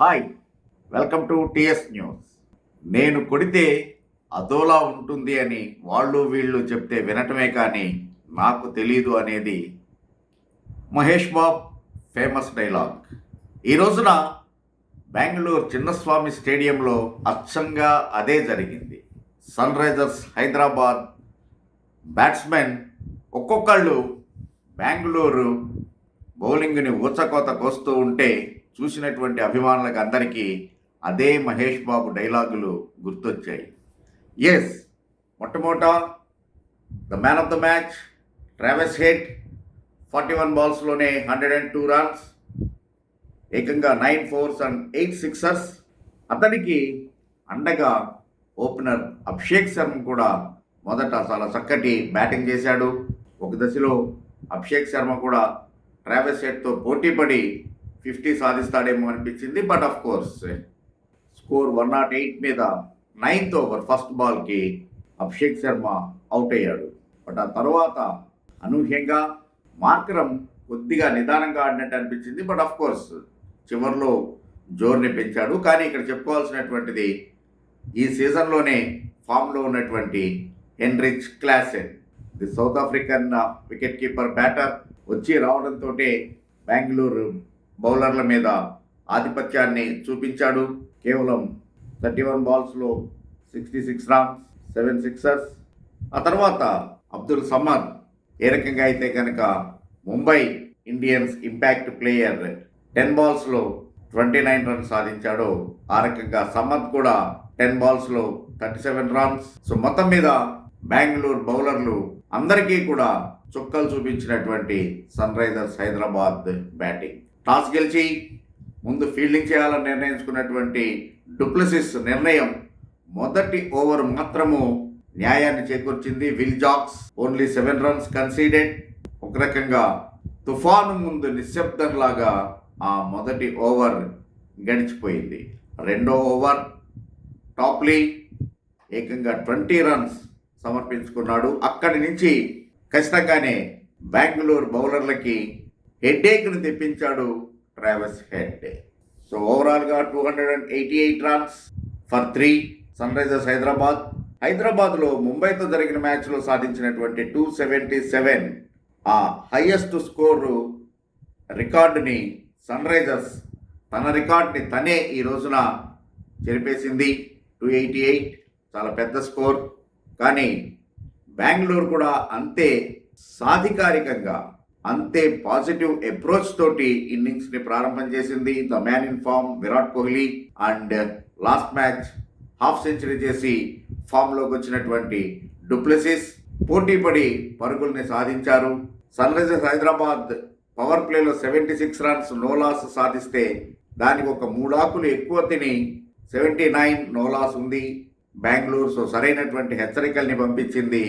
Hi welcome to TS news. నేను కొడితే అదోలా ఉంటుంది అని వాళ్ళు వీళ్ళు చెప్తే వినటమే కానీ నాకు తెలీదు అనేది మహేష్ బాబ్ ఫేమస్ డైలాగ్ ఈ రోజున బెంగళూరు చిన్నస్వామి స్టేడియంలో అచ్చంగా అదే జరిగింది. సన్ రైజర్స్ హైదరాబాద్ బ్యాట్స్మెన్ ఒక్కొక్కళ్ళు బెంగళూరు బౌలింగ్ని ఊచకోత కోస్తూ ఉంటే చూసినటువంటి అభిమానులకు అందరికీ అదే మహేష్ బాబు డైలాగులు గుర్తొచ్చాయి. ఎస్ మొట్టమొదట the man of the match Travis Head forty one బాల్స్లోనే hundred and two runs ఏకంగా nine fours and eight sixers. అతనికి అండగా ఓపెనర్ అభిషేక్ శర్మ కూడా మొదట చాలా చక్కటి బ్యాటింగ్ చేశాడు. ఒక దశలో అభిషేక్ శర్మ కూడా ట్రావెస్ హెడ్తో పోటీపడి ఫిఫ్టీ సాధిస్తాడేమో అనిపించింది but of course score one nought eight మీద నైన్త్ ఓవర్ ఫస్ట్ బాల్కి అభిషేక్ శర్మ అవుట్ అయ్యాడు. బట్ ఆ తర్వాత అనూహ్యంగా మార్కరం కొద్దిగా నిదానంగా ఆడినట్టు అనిపించింది బట్ ఆఫ్ కోర్స్ చివరిలో జోర్ని పెంచాడు. కానీ ఇక్కడ చెప్పుకోవాల్సినటువంటిది ఈ సీజన్లోనే ఫామ్లో ఉన్నటువంటి Heinrich Klaasen the South African wicket keeper batter వచ్చి రావడంతో బెంగళూరు బౌలర్ల మీద ఆధిపత్యాన్ని చూపించాడు. కేవలం thirty one బాల్స్లో sixty six runs seven sixers. ఆ తర్వాత అబ్దుల్ సమద్ ఏ రకంగా అయితే కనుక Mumbai Indians impact player ten బాల్స్లో twenty nine runs సాధించాడో ఆ రకంగా సమద్ కూడా టెన్ బాల్స్లో థర్టీ సెవెన్ రన్స్. సో మొత్తం మీద బెంగళూరు బౌలర్లు అందరికీ కూడా చుక్కలు చూపించినటువంటి Sunrisers Hyderabad batting. Toss గెలిచి ముందు ఫీల్డింగ్ చేయాలని నిర్ణయించుకున్నటువంటి డూప్లసిస్ నిర్ణయం మొదటి ఓవర్ మాత్రము న్యాయాన్ని చేకూర్చింది Will Jacks. Only seven runs conceded. ఒక రకంగా తుఫాను ముందు నిశ్శబ్దంలాగా ఆ మొదటి ఓవర్ గడిచిపోయింది. రెండో ఓవర్ టాప్లీ ఏకంగా ట్వంటీ రన్స్ సమర్పించుకున్నాడు. అక్కడి నుంచి ఖచ్చితంగానే బెంగళూరు బౌలర్లకి హెడ్ఏక్ను తెప్పించాడు ట్రావెస్ హెడ్ సో ఓవరాల్గా two hundred and eighty eight runs for three Sunrisers Hyderabad. హైదరాబాద్లో ముంబైతో జరిగిన మ్యాచ్లో సాధించినటువంటి టూ సెవెంటీ సెవెన్ ఆ హయ్యెస్ట్ స్కోరు రికార్డుని సన్ రైజర్స్ తన రికార్డ్ని తనే ఈ రోజున చెరిపేసింది. టూ ఎయిటీ ఎయిట్ చాలా పెద్ద స్కోర్. కానీ బెంగళూరు కూడా అంతే సాధికారికంగా అంతే పాజిటివ్ అప్రోచ్ తోటి ఇన్నింగ్స్ని ప్రారంభం చేసింది the man in form Virat Kohli. And last match half century చేసి ఫామ్లోకి వచ్చినటువంటి డూప్లెసిస్ పోటీ పడి పరుగుల్ని సాధించారు. సన్ రైజర్స్ హైదరాబాద్ పవర్ ప్లేలో seventy six runs no loss సాధిస్తే దానికి ఒక మూడాకులు ఎక్కువ తిని సెవెంటీ నైన్ నో లాస్ ఉంది. బెంగళూరు సో సరైనటువంటి హెచ్చరికల్ని పంపించింది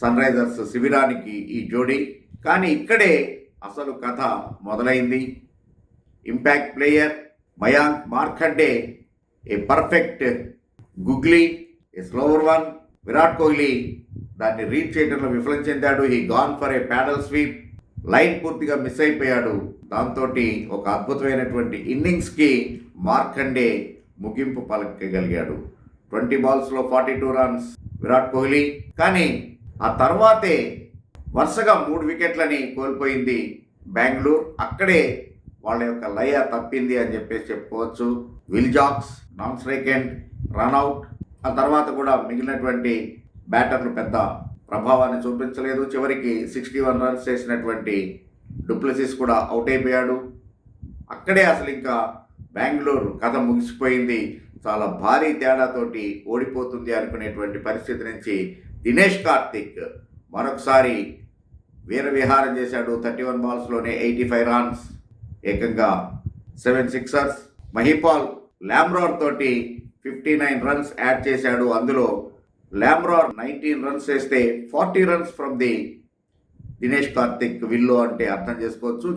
సన్ రైజర్స్ శిబిరానికి ఈ జోడీ. కానీ ఇక్కడే అసలు కథ మొదలైంది. Impact player Mayank Markande a perfect googly a slower one Virat Kohli దాన్ని రీడ్ చేయడంలో విఫలం చెందాడు. ఈ gone for a paddle sweep line పూర్తిగా మిస్ అయిపోయాడు. దాంతో ఒక అద్భుతమైనటువంటి ఇన్నింగ్స్కి మార్కండే ముగింపు పలకగలిగాడు. Twenty బాల్స్లో forty two runs Virat Kohli కానీ ఆ తర్వాతే వరుసగా మూడు వికెట్లని కోల్పోయింది బెంగళూరు. అక్కడే వాళ్ళ యొక్క లయ తప్పింది అని చెప్పేసి చెప్పుకోవచ్చు. Will Jacks non striker end run out ఆ తర్వాత కూడా మిగిలినటువంటి బ్యాటర్లు పెద్ద ప్రభావాన్ని చూపించలేదు. చివరికి సిక్స్టీ వన్ రన్స్ చేసినటువంటి డూప్లసిస్ కూడా అవుట్ అయిపోయాడు. అక్కడే అసలు ఇంకా బెంగళూరు కథ ముగిసిపోయింది. చాలా భారీ తేడాతోటి ఓడిపోతుంది అనుకునేటువంటి పరిస్థితి నుంచి దినేష్ కార్తిక్ మరొకసారి వీర విహారం చేశాడు థర్టీ వన్ బాల్స్లోనే ఎయిటీ ఫైవ్ రన్స్ ఏకంగా సెవెన్ సిక్సర్స్ మహిపాల్ ల్యామ్రార్ తోటి ఫిఫ్టీ నైన్ రన్స్ యాడ్ చేశాడు. అందులో ల్యామ్రార్ నైన్టీన్ రన్స్ వేస్తే forty runs from the Dinesh Karthik willow అంటే అర్థం చేసుకోవచ్చు.